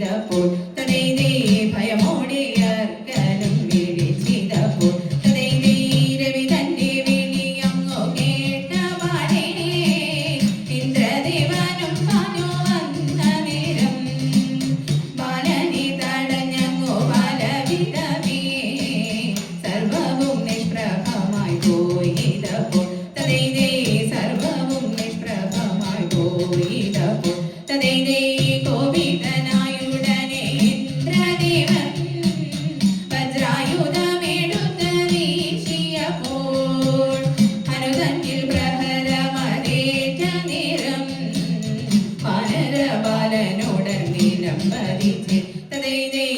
vida por പ്രഹരമരേറ്റ നിരം പരബാലനുടൻ നിലം ഭരിച്ച് തൈ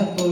അപ്പോൾ